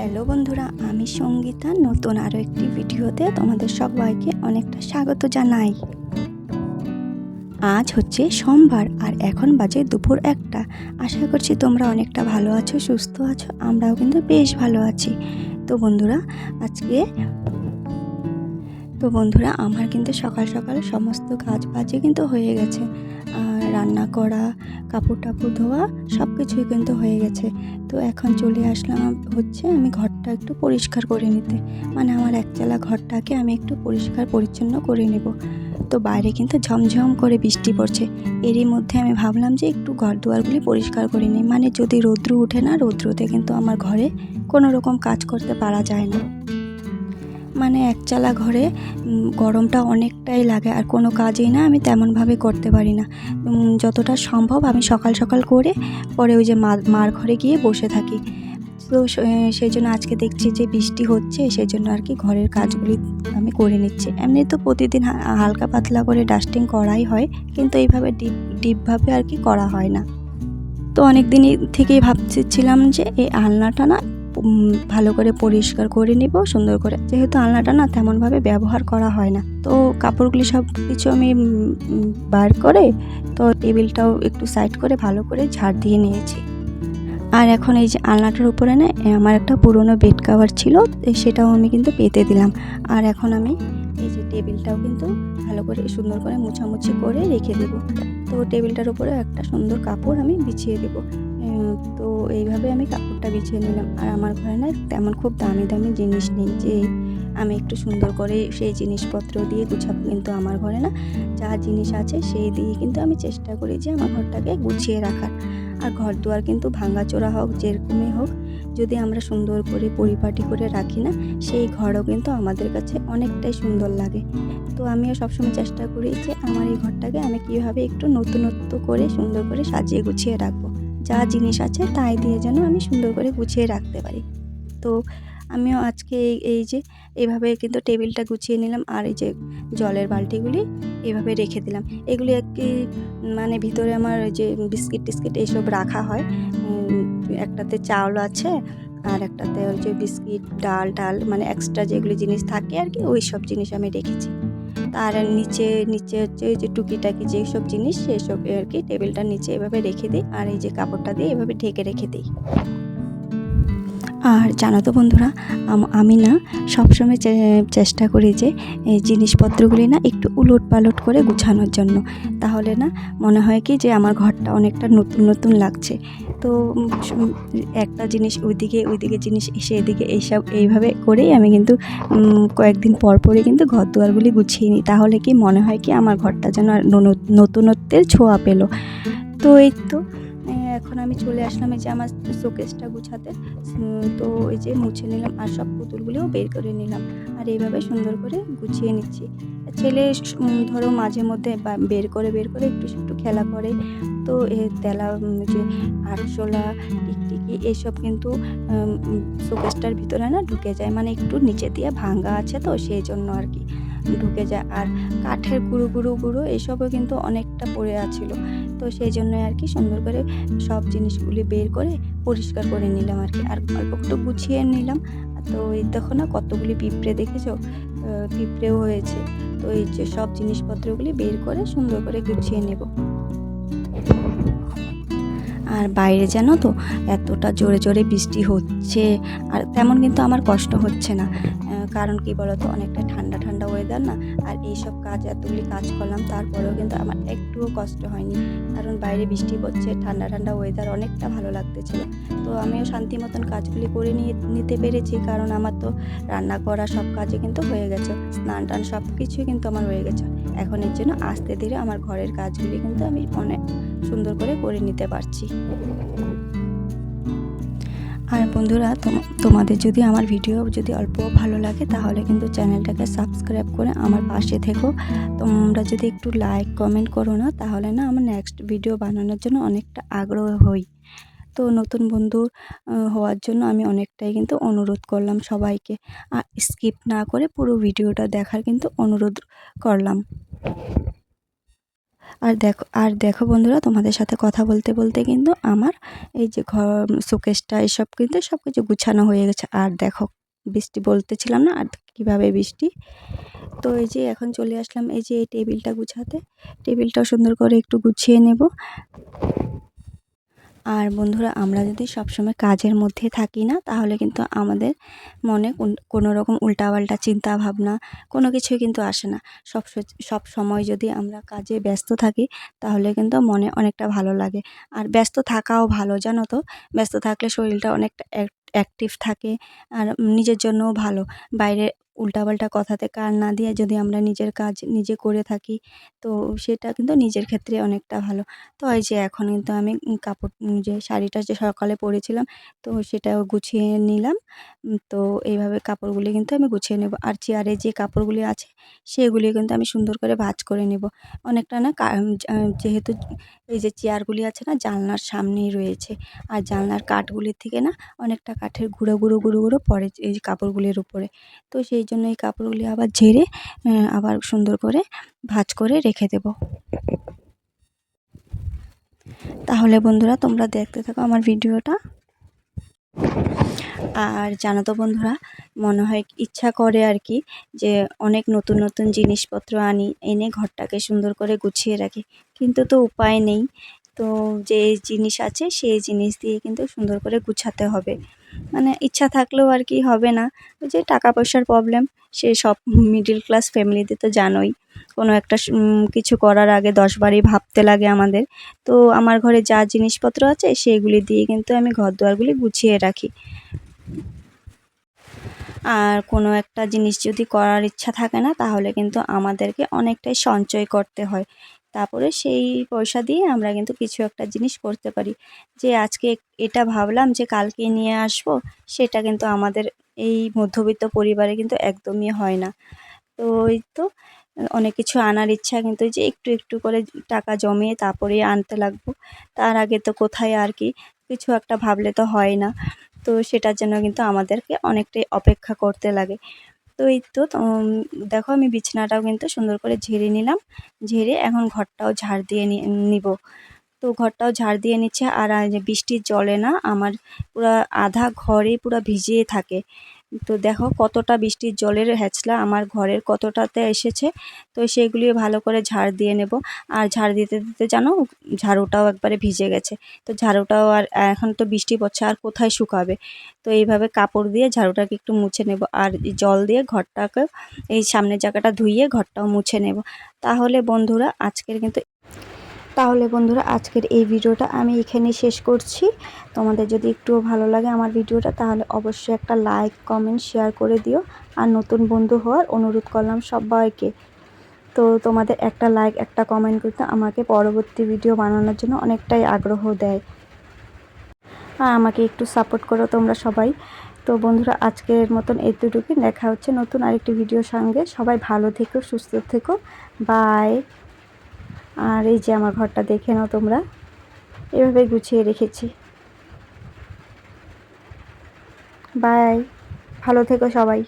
Hello বন্ধুরা, আমি সঙ্গীতা, নতুন আরও একটি ভিডিওতে তোমাদের সবাইকে অনেকটা স্বাগত জানাই। আজ হচ্ছে সোমবার আর এখন বাজে দুপুর একটা। আশা করছি তোমরা অনেকটা ভালো আছো, সুস্থ আছো, আমরাও কিন্তু বেশ ভালো আছি। তো বন্ধুরা, আজকে তো বন্ধুরা, আমার কিন্তু সকাল সকাল সমস্ত কাজ বাজে কিন্তু হয়ে গেছে। রান্না করা, কাপড় টাপড় ধোয়া সব কিছুই কিন্তু হয়ে গেছে। তো এখন চলে আসলাম হচ্ছে আমি ঘরটা একটু পরিষ্কার করে নিতে। মানে আমার একচালা ঘরটাকে আমি একটু পরিষ্কার পরিচ্ছন্ন করে নেব। তো বাইরে কিন্তু ঝমঝম করে বৃষ্টি পড়ছে। এরই মধ্যে আমি ভাবলাম যে একটু ঘর দুয়ারগুলি পরিষ্কার করে নিই। মানে যদি রৌদ্র উঠে না, রৌদ্রতে কিন্তু আমার ঘরে কোনো রকম কাজ করতে পারা যায় না। মানে একচালা ঘরে গরমটা অনেকটাই লাগে, আর কোনো কাজই না, আমি তেমনভাবে করতে পারি না। যতটা সম্ভব আমি সকাল সকাল করে, পরে ওই যে মার ঘরে গিয়ে বসে থাকি। তো সেই জন্য আজকে দেখছি যে বৃষ্টি হচ্ছে সেই জন্য আর কি ঘরের কাজগুলি আমি করে নিচ্ছি। এমনি তো প্রতিদিন হালকা পাতলা করে ডাস্টিং করাই হয়, কিন্তু এইভাবে ডিপ, ডিপভাবে আর কি করা হয় না। তো অনেক দিন থেকেই ভাবছিলাম যে এই আলনাটা না ভালো করে পরিষ্কার করে নিব, সুন্দর করে। যেহেতু আলনাটা না তেমনভাবে ব্যবহার করা হয় না। তো কাপড়গুলি সব কিছু আমি বার করে, তো টেবিলটাও একটু সাইড করে ভালো করে ঝাড় দিয়ে নিয়েছি। আর এখন এই যে আলনাটার উপরে না আমার একটা পুরনো বেড কাভার ছিল সেটাও আমি কিন্তু পেতে দিলাম। আর এখন আমি এই যে টেবিলটাও কিন্তু ভালো করে সুন্দর করে মুছামুছি করে রেখে দেবো। তো টেবিলটার উপরে একটা সুন্দর কাপড় আমি বিছিয়ে দেবো। তো এইভাবে আমি কাপড়টা বিছিয়ে নিলাম। আর আমার ঘরে না তেমন খুব দামি দামি জিনিস নেই যে আমি একটু সুন্দর করে সেই জিনিসপত্র দিয়ে গুছাবো। কিন্তু আমার ঘরে না যা জিনিস আছে সেই দিয়ে কিন্তু আমি চেষ্টা করি যে আমার ঘরটাকে গুছিয়ে রাখার। আর ঘর দুয়ার কিন্তু ভাঙাচোরা হোক, যেরকমই হোক, যদি আমরা সুন্দর করে পরিপাটি করে রাখি না, সেই ঘরও কিন্তু আমাদের কাছে অনেকটাই সুন্দর লাগে। তো আমিও সবসময় চেষ্টা করি যে আমার এই ঘরটাকে আমি কীভাবে একটু নতুনত্ব করে, সুন্দর করে সাজিয়ে গুছিয়ে রাখব। যা জিনিস আছে তাই দিয়ে যেন আমি সুন্দর করে গুছিয়ে রাখতে পারি। তো আমিও আজকে এই যে এইভাবে কিন্তু টেবিলটা গুছিয়ে নিলাম আর এই যে জলের বালতিগুলি এভাবে রেখে দিলাম। এগুলি একটি মানে ভিতরে আমার যে বিস্কিট টিস্কিট এইসব রাখা হয়। একটাতে চাউল আছে আর একটাতে ওই যে বিস্কিট, ডাল টাল মানে এক্সট্রা যেগুলি জিনিস থাকে আর কি ওই সব জিনিস আমি রেখেছি। তার নিচে নিচে হচ্ছে ওই যে টুকিটাকি যেসব জিনিস, সেসব আর কি টেবিলটার নিচে এভাবে রেখে দিই আর এই যে কাপড়টা দিয়ে এভাবে ঢেকে রেখে দিই। আর জানো তো বন্ধুরা, আমি না সবসময় চেষ্টা করি যে এই জিনিসপত্রগুলি না একটু উলট পালট করে গুছানোর জন্য। তাহলে না মনে হয় কি যে আমার ঘরটা অনেকটা নতুন নতুন লাগছে। তো একটা জিনিস ওইদিকে ওইদিকে জিনিস এসে এদিকে এইসব এইভাবে করেই আমি কিন্তু কয়েকদিন পর পরই কিন্তু ঘর দুয়ারগুলি গুছিয়ে নিই। তাহলে কি মনে হয় কি আমার ঘরটা যেন নতুনত্বের ছোঁয়া পেল? তো এই তো এখন আমি চলে আসলাম এই যে আমার শোকেসটা গুছাতে। তো এই যে মুছে নিলাম আর সব পুতুলগুলিও বের করে নিলাম। আর এইভাবে সুন্দর করে গুছিয়ে নিচ্ছি। ছেলে ধরো মাঝে মধ্যে বের করে বের করে একটু একটু খেলা করে। তো তেলা যে আরশোলা, টিকটিকি, এসব কিন্তু শোকেসটার ভিতরে না ঢুকে যায়। মানে একটু নিচে দিয়ে ভাঙ্গা আছে তো সেই জন্য আর কি ঢুকে যায়। আর কাঠের গুঁড়ো গুঁড়ো গুঁড়ো এসবও কিন্তু অনেকটা পড়ে আছিল। তো সেই জন্য আর কি সুন্দর করে সব জিনিসগুলি বের করে পরিষ্কার করে নিলাম আর কি। আর অল্প একটু গুছিয়ে নিলাম। তো এই দেখো না কতগুলি পিঁপড়ে দেখেছ? পিঁপড়েও হয়েছে। তো এই যে সব জিনিসপত্রগুলি বের করে সুন্দর করে গুছিয়ে নেব। আর বাইরে জানো তো, এতটা জোরে জোরে বৃষ্টি হচ্ছে, আর তেমন কিন্তু আমার কষ্ট হচ্ছে না। কারণ কি বলতো, অনেকটা ঠান্ডা ঠান্ডা ওয়েদার না, আর এইসব কাজ, এতগুলি কাজ করলাম, তারপরেও কিন্তু আমার একটুও কষ্ট হয়নি। কারণ বাইরে বৃষ্টি পড়ছে ঠান্ডা ঠান্ডা ওয়েদার অনেকটা ভালো লাগতেছিল। তো আমিও শান্তি মতন কাজগুলি করে নিয়ে, নিতে পেরেছি, কারণ আমার তো রান্না করা সব কাজে কিন্তু হয়ে গেছে। স্নান টান সব কিছুই কিন্তু আমার হয়ে গেছে। এখন এর জন্য আস্তে ধীরে আমার ঘরের কাজগুলি কিন্তু আমি অনেক সুন্দর করে করে নিতে পারছি। আর বন্ধুরা, তোম- তোমাদের যদি আমার ভিডিও যদি অল্প ভালো লাগে, তাহলে কিন্তু চ্যানেলটাকে সাবস্ক্রাইব করে আমার পাশে থেকো। তোমরা যদি একটু লাইক কমেন্ট করো না, তাহলে না আমার নেক্সট ভিডিও বানানোর জন্য অনেকটা আগ্রহ হই। তো নতুন বন্ধু হওয়ার জন্য আমি অনেকটাই কিন্তু অনুরোধ করলাম সবাইকে। আর স্কিপ না করে পুরো ভিডিওটা দেখার কিন্তু অনুরোধ করলাম। আর দেখো আর দেখো বন্ধুরা, তোমাদের সাথে কথা বলতে বলতে কিন্তু আমার এই যে ঘর, শোকেসটা, এসব কিন্তু সব কিছু গুছানো হয়ে গেছে। আর দেখো, বৃষ্টি বলতেছিলাম না, আর কীভাবে বৃষ্টি? তো এই যে এখন চলে আসলাম, এই যে এই টেবিলটা গুছাতে। টেবিলটাও সুন্দর করে একটু গুছিয়ে নেব। আর বন্ধুরা, আমরা যদি সবসময় কাজের মধ্যে থাকি না, তাহলে কিন্তু আমাদের মনে কোনো রকম উল্টাপাল্টা চিন্তা ভাবনা কোনো কিছুই কিন্তু আসে না। সব সব সময় যদি আমরা কাজে ব্যস্ত থাকি, তাহলে কিন্তু মনে অনেকটা ভালো লাগে। আর ব্যস্ত থাকাও ভালো, জানো তো? ব্যস্ত থাকলে শরীরটা অনেকটা অ্যাক্টিভ থাকে, আর নিজের জন্যও ভালো। বাইরে উল্টাপাল্টা কথাতে কার না দিয়ে যদি আমরা নিজের কাজ নিজে করে থাকি, তো সেটা কিন্তু নিজের ক্ষেত্রে অনেকটা ভালো। তো এই যে এখন কিন্তু আমি কাপড় যে শাড়িটা যে সকালে পরেছিলাম, তো সেটাও গুছিয়ে নিলাম। তো এইভাবে কাপড়গুলি কিন্তু আমি গুছিয়ে নেব। আর চেয়ারে যে কাপড়গুলি আছে সেগুলি কিন্তু আমি সুন্দর করে ভাজ করে নেব। অনেকটা না যেহেতু এই যে চেয়ারগুলি আছে না, জানলার সামনেই রয়েছে। আর জানলার কাঠগুলির থেকে না অনেকটা কাঠের গুঁড়ো গুঁড়ো গুঁড়ো গুঁড়ো পড়ে এই কাপড়গুলির উপরে। তো সেই জন্য এই কাপড়গুলি আবার ঝেড়ে আবার সুন্দর করে ভাজ করে রেখে দেব। তাহলে বন্ধুরা তোমরা দেখতে থাকো আমার ভিডিওটা। আর জানো তো বন্ধুরা, মনে হয় ইচ্ছা করে আর কি যে অনেক নতুন নতুন জিনিসপত্র আনি, এনে ঘরটাকে সুন্দর করে গুছিয়ে রাখি। কিন্তু তো উপায় নেই। তো যে জিনিস আছে সেই জিনিস দিয়ে কিন্তু সুন্দর করে গুছাতে হবে। মানে ইচ্ছা থাকলেও আর কি হবে না। যে টাকা পয়সার প্রবলেম সে সব মিডিল ক্লাস ফ্যামিলিতে তো জানোই। কোনো একটা কিছু করার আগে দশবারই ভাবতে লাগে আমাদের। তো আমার ঘরে যা জিনিসপত্র আছে সেইগুলি দিয়ে কিন্তু আমি ঘর দুয়ারগুলি গুছিয়ে রাখি। আর কোনো একটা জিনিস যদি করার ইচ্ছা থাকে না, তাহলে কিন্তু আমাদেরকে অনেকটাই সঞ্চয় করতে হয়। তারপরে সেই পয়সা দিয়ে আমরা কিন্তু কিছু একটা জিনিস করতে পারি। যে আজকে এটা ভাবলাম যে কালকে নিয়ে আসব, সেটা কিন্তু আমাদের এই মধ্যবিত্ত পরিবারে কিন্তু একদমই হয় না। তো ওই তো অনেক কিছু আনার ইচ্ছা কিন্তু যে একটু একটু করে টাকা জমিয়ে তারপরেই আনতে লাগবো। তার আগে তো কোথায় আর কি, কিছু একটা ভাবলে তো হয় না। তো সেটার জন্য কিন্তু আমাদেরকে অনেকটাই অপেক্ষা করতে লাগে। তো এই তো দেখো আমি বিছানাটাও কিন্তু সুন্দর করে ঝেড়ে নিলাম। ঝেড়ে এখন ঘরটাও ঝাড় দিয়ে নিব। তো ঘরটাও ঝাড় দিয়ে নিচ্ছে আর বৃষ্টির জলে না আমার পুরো আধা ঘরে পুরো ভিজিয়ে থাকে। তো দেখো কতটা বৃষ্টির জলের হ্যাচলা আমার ঘরের কতটাতে এসেছে। তো সেগুলি ভালো করে ঝাড় দিয়ে নেব। আর ঝাড় দিতে দিতে জানো ঝাড়ুটাও একবারে ভিজে গেছে। তো ঝাড়ুটাও আর এখন তো বৃষ্টি পড়ছে, আর কোথায় শুকাবে? তো এইভাবে কাপড় দিয়ে ঝাড়ুটাকে একটু মুছে নেব। আর জল দিয়ে ঘরটাকে, এই সামনের জায়গাটা ধুইয়ে ঘরটাও মুছে নেব। তাহলে বন্ধুরা, আজকের কিন্তু তাহলে বন্ধুরা আজকের এই ভিডিওটা আমি এখানে শেষ করছি। তোমাদের যদি একটুও ভালো লাগে আমার ভিডিওটা, তাহলে অবশ্যই একটা লাইক কমেন্ট শেয়ার করে দিও। আর নতুন বন্ধু হওয়ার অনুরোধ করলাম সবাইকে। তো তোমাদের একটা লাইক একটা কমেন্ট করতে আমাকে পরবর্তী ভিডিও বানানোর জন্য অনেকটাই আগ্রহ দেয়। আর আমাকে একটু সাপোর্ট করো তোমরা সবাই। তো বন্ধুরা আজকের মতন এতটুকুই। দেখা হচ্ছে নতুন আরেকটি ভিডিওর সঙ্গে। সবাই ভালো থেকো, সুস্থ থেকো। বাই আর এই যে আমার ঘরটা দেখে নাও তোমরা। এভাবে গুছিয়ে রেখেছি। বাই। ভালো থেকো সবাই।